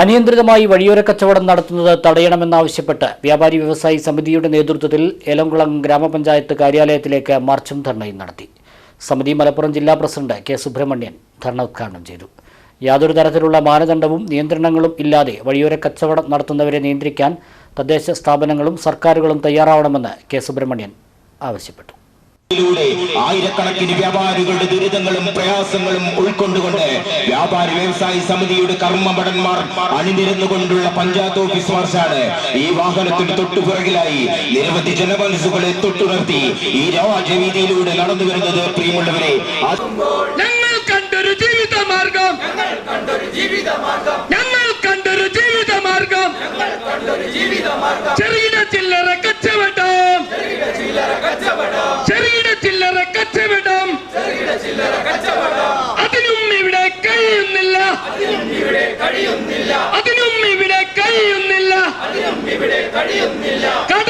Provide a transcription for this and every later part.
അനിയന്ത്രിതമായി വഴിയോര കച്ചവടം നടത്തുന്നത് തടയണമെന്നാവശ്യപ്പെട്ട് വ്യാപാരി വ്യവസായി സമിതിയുടെ നേതൃത്വത്തിൽ ഏലംകുളം ഗ്രാമപഞ്ചായത്ത് കാര്യാലയത്തിലേക്ക് മാർച്ചും ധർണയും നടത്തി. സമിതി മലപ്പുറം ജില്ലാ പ്രസിഡന്റ് കെ സുബ്രഹ്മണ്യൻ ധർണ ഉദ്ഘാടനം ചെയ്തു. യാതൊരു തരത്തിലുള്ള മാനദണ്ഡവും നിയന്ത്രണങ്ങളും ഇല്ലാതെ വഴിയോര കച്ചവടം നടത്തുന്നവരെ നിയന്ത്രിക്കാൻ തദ്ദേശ സ്ഥാപനങ്ങളും സർക്കാരുകളും തയ്യാറാവണമെന്ന് കെ സുബ്രഹ്മണ്യൻ ആവശ്യപ്പെട്ടു. ിലൂടെ ആയിരക്കണക്കിന് വ്യാപാരികളുടെ ദുരിതങ്ങളും പ്രയാസങ്ങളും ഉൾക്കൊണ്ടുകൊണ്ട് വ്യാപാരി വ്യവസായി സമിതിയുടെ കർമ്മഭടന്മാർ അണിനിരന്നുകൊണ്ടുള്ള പഞ്ചായത്ത് ഓഫീസ് മാർച്ചാണ് ഈ വാഹനത്തിന് തൊട്ടുപിറകിലായി നിരവധി ജനമനസ്സുകളെ തൊട്ടുണർത്തി ഈ രാജവീതിയിലൂടെ നടന്നു വരുന്നത് പ്രിയമുള്ളവരെ ആ ഞങ്ങൾ കണ്ടൊരു ജീവിത മാർഗം. ഞങ്ങൾ കണ്ടൊരു ജീവിത മാർഗം. ചെറുകിട ചില്ലറ കച്ചവടം ചെറുകിട ചില്ലറ കച്ചവടം അതിനും ഇവിടെ കഴിയുന്നില്ല. അതിനും ഇവിടെ കഴിയുന്നില്ല. കടകളുടെ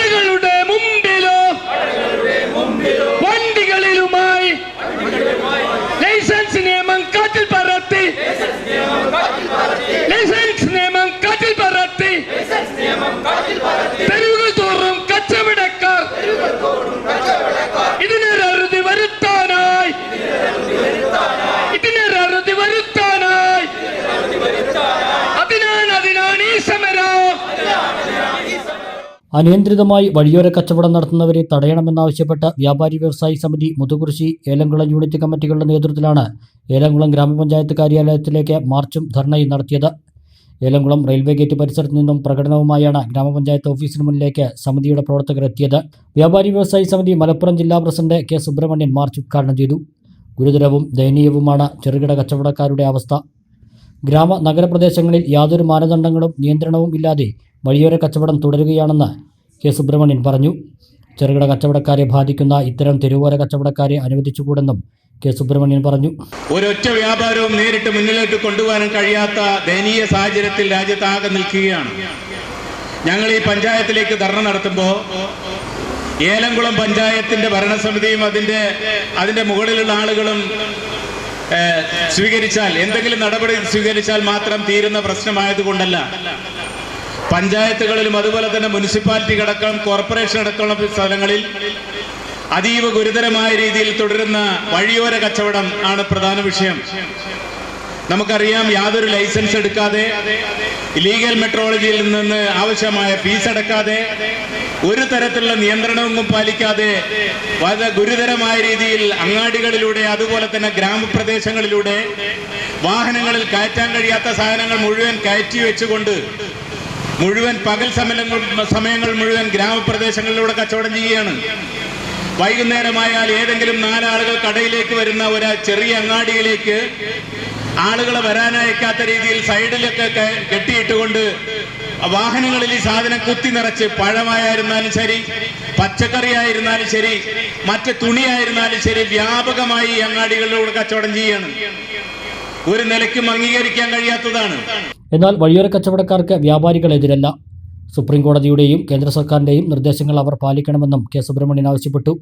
അനിയന്ത്രിതമായി വഴിയോര കച്ചവടം നടത്തുന്നവരെ തടയണമെന്നാവശ്യപ്പെട്ട് വ്യാപാരി വ്യവസായി സമിതി മുതുകുറിശി ഏലംകുളം യൂണിറ്റ് കമ്മിറ്റികളുടെ നേതൃത്വത്തിലാണ് ഏലംകുളം ഗ്രാമപഞ്ചായത്ത് കാര്യാലയത്തിലേക്ക് മാർച്ചും ധർണയും നടത്തിയത്. ഏലംകുളം റെയിൽവേ ഗേറ്റ് പരിസരത്ത് നിന്നും പ്രകടനവുമായാണ് ഗ്രാമപഞ്ചായത്ത് ഓഫീസിന് മുന്നിലേക്ക് സമിതിയുടെ പ്രവർത്തകർ എത്തിയത്. വ്യാപാരി വ്യവസായി സമിതി മലപ്പുറം ജില്ലാ പ്രസിഡന്റ് കെ. സുബ്രഹ്മണ്യൻ മാർച്ച് ഉദ്ഘാടനം ചെയ്തു. ഗുരുതരവും ദയനീയവുമാണ് ചെറുകിട കച്ചവടക്കാരുടെ അവസ്ഥ. ഗ്രാമ നഗരപ്രദേശങ്ങളിൽ യാതൊരു മാനദണ്ഡങ്ങളും നിയന്ത്രണവും ഇല്ലാതെ വഴിയോര കച്ചവടം തുടരുകയാണെന്ന് കെ. സുബ്രഹ്മണ്യൻ പറഞ്ഞു. ചെറുകിട കച്ചവടക്കാരെ ബാധിക്കുന്ന ഇത്തരം തെരുവോര കച്ചവടക്കാരെ അനുവദിച്ചുകൂടെന്നും കെ. സുബ്രഹ്മണ്യൻ പറഞ്ഞു. ഒരൊറ്റ വ്യാപാരവും നേരിട്ട് മുന്നിലേക്ക് കൊണ്ടുപോകാനും കഴിയാത്ത ദയനീയ സാഹചര്യത്തിൽ രാജ്യത്താകെ നിൽക്കുകയാണ്. ഞങ്ങൾ ഈ പഞ്ചായത്തിലേക്ക് ധർണ നടത്തുമ്പോൾ ഏലംകുളം പഞ്ചായത്തിന്റെ ഭരണസമിതിയും അതിന്റെ അതിന്റെ മുകളിലുള്ള ആളുകളും സ്വീകരിച്ചാൽ എന്തെങ്കിലും നടപടി സ്വീകരിച്ചാൽ മാത്രം തീരുന്ന പ്രശ്നമായതുകൊണ്ടല്ല. പഞ്ചായത്തുകളിലും അതുപോലെ തന്നെ മുനിസിപ്പാലിറ്റി അടക്കം കോർപ്പറേഷൻ അടക്കമുള്ള സ്ഥലങ്ങളിൽ അതീവ ഗുരുതരമായ രീതിയിൽ തുടരുന്ന വഴിയോര കച്ചവടം ആണ് പ്രധാന വിഷയം. നമുക്കറിയാം യാതൊരു ലൈസൻസ് എടുക്കാതെ ലീഗൽ മെട്രോളജിയിൽ നിന്ന് ആവശ്യമായ ഫീസ് അടക്കാതെ ഒരു തരത്തിലുള്ള നിയന്ത്രണവും പാലിക്കാതെ വളരെ ഗുരുതരമായ രീതിയിൽ അങ്ങാടികളിലൂടെ അതുപോലെ തന്നെ ഗ്രാമപ്രദേശങ്ങളിലൂടെ വാഹനങ്ങളിൽ കയറ്റാൻ കഴിയാത്ത സാധനങ്ങൾ മുഴുവൻ കയറ്റി വെച്ചുകൊണ്ട് മുഴുവൻ പകൽ സമയങ്ങൾ സമയങ്ങൾ മുഴുവൻ ഗ്രാമപ്രദേശങ്ങളിലൂടെ കച്ചവടം ചെയ്യുകയാണ്. വൈകുന്നേരമായാൽ ഏതെങ്കിലും നാലാളുകൾ കടയിലേക്ക് വരുന്ന ഒരു ചെറിയ അങ്ങാടിയിലേക്ക് ആളുകളെ വരാനയക്കാത്ത രീതിയിൽ സൈഡിലൊക്കെ കെട്ടിയിട്ടുകൊണ്ട് വാഹനങ്ങളിൽ ഈ സാധനം കുത്തി നിറച്ച് പഴമായിരുന്നാലും ശരി പച്ചക്കറി ആയിരുന്നാലും ശരി മറ്റ് തുണിയായിരുന്നാലും ശരി വ്യാപകമായി അങ്ങാടികളിലൂടെ കച്ചവടം ചെയ്യാണ് ഒരു നിലയ്ക്കും അംഗീകരിക്കാൻ കഴിയാത്തതാണ്. എന്നാൽ വഴിയോര കച്ചവടക്കാർക്ക് വ്യാപാരികളെതിരല്ല. സുപ്രീം കോടതിയുടെയും കേന്ദ്ര സർക്കാരിന്റെയും നിർദ്ദേശങ്ങൾ അവർ പാലിക്കണമെന്നും കെ. സുബ്രഹ്മണ്യൻ ആവശ്യപ്പെട്ടു.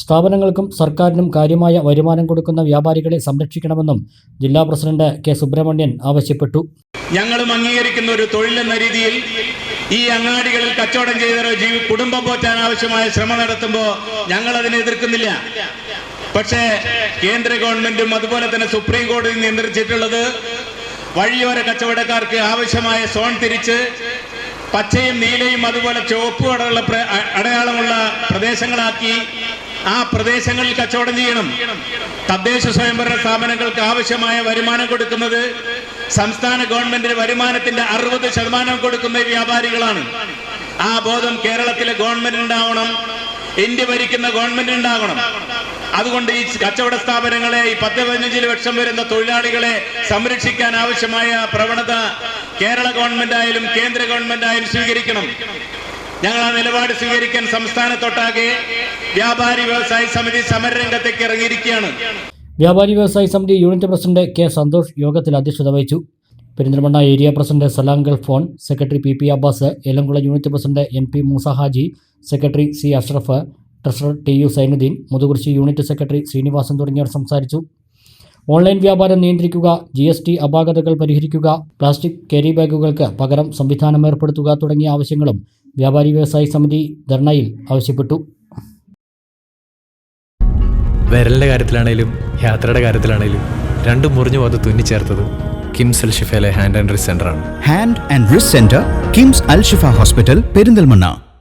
സ്ഥാപനങ്ങൾക്കും സർക്കാരിനും കാര്യമായ വരുമാനം കൊടുക്കുന്ന വ്യാപാരികളെ സംരക്ഷിക്കണമെന്നും ജില്ലാ പ്രസിഡന്റ് കെ. സുബ്രഹ്മണ്യൻ ആവശ്യപ്പെട്ടു. ഞങ്ങളും അംഗീകരിക്കുന്ന ഒരു തൊഴിലെന്ന രീതിയിൽ ഈ അങ്ങാടികളിൽ കച്ചവടം ചെയ്ത ജീവി കുടുംബം പോറ്റാൻ ആവശ്യമായ ശ്രമം നടത്തുമ്പോൾ ഞങ്ങൾ അതിനെ എതിർക്കുന്നില്ല. പക്ഷേ കേന്ദ്ര ഗവൺമെന്റും അതുപോലെ തന്നെ സുപ്രീം കോടതി നിയന്ത്രിച്ചിട്ടുള്ളത് വഴിയോര കച്ചവടക്കാർക്ക് ആവശ്യമായ സോൺ തിരിച്ച് പച്ചയും നീലയും അതുപോലെ ചുവപ്പും അടയുള്ള അടയാളമുള്ള പ്രദേശങ്ങളാക്കി ആ പ്രദേശങ്ങളിൽ കച്ചവടം ചെയ്യണം. തദ്ദേശ സ്വയംഭരണ സ്ഥാപനങ്ങൾക്ക് ആവശ്യമായ വരുമാനം കൊടുക്കുന്നത് സംസ്ഥാന ഗവൺമെന്റിന് വരുമാനത്തിന്റെ അറുപത് ശതമാനം കൊടുക്കുന്ന വ്യാപാരികളാണ്. ആ ബോധം കേരളത്തിലെ ഗവൺമെന്റ് ഉണ്ടാവണം ഇന്ത്യ ഭരിക്കുന്ന ഗവൺമെന്റ് ഉണ്ടാകണം അതുകൊണ്ട് ഈ കച്ചവട സ്ഥാപനങ്ങളെ ഈ പത്ത് പതിനഞ്ച് ലക്ഷം വരുന്ന തൊഴിലാളികളെ സംരക്ഷിക്കാൻ ആവശ്യമായ പ്രവണത കേരള ഗവൺമെന്റ് ആയാലും കേന്ദ്ര ഗവൺമെന്റ് ആയാലും സ്വീകരിക്കണം. ഞങ്ങൾ ആ നിലപാട് സ്വീകരിക്കാൻ സംസ്ഥാനത്തൊട്ടാകെ വ്യാപാരി വ്യവസായ സമിതി സമരരംഗത്തേക്ക് ഇറങ്ങിയിരിക്കുകയാണ്. വ്യാപാരി വ്യവസായ സമിതി യൂണിറ്റ് പ്രസിഡന്റ് കെ സന്തോഷ് യോഗത്തിൽ അധ്യക്ഷത വഹിച്ചു. പെരിന്തൽമണ്ണ ഏരിയ പ്രസിഡന്റ് സലാങ്കൽ phone secretary P P Abbas Elamkulam unit president M P Moosa Haji secretary C Ashraf treasurer T U Sainudheen Muthukurissi unit secretary Sreenivasan തുടങ്ങിയവർ സംസാരിച്ചു. ഓൺലൈൻ വ്യാപാരം നിയന്ത്രിക്കുക ജി എസ് ടി അപാകതകൾ പരിഹരിക്കുക പ്ലാസ്റ്റിക് കാരി ബാഗുകൾക്ക് പകരം സംവിധാനം ഏർപ്പെടുത്തുക തുടങ്ങിയ ആവശ്യങ്ങളും വ്യാപാരി വ്യവസായി സമിതി ധർണയിൽ ആവശ്യപ്പെട്ടു. വിരലിന്റെ കാര്യത്തിലാണെങ്കിലും യാത്രയുടെ കാര്യത്തിലാണെങ്കിലും രണ്ടും മുറിഞ്ഞു പോകാതെ തുന്നിച്ചേർത്തത് കിംസ് അൽ ഷിഫയിലെ hand and wrist സെന്ററാണ് hand and wrist centre KIMS Al Shifa hospital Perinthalmanna.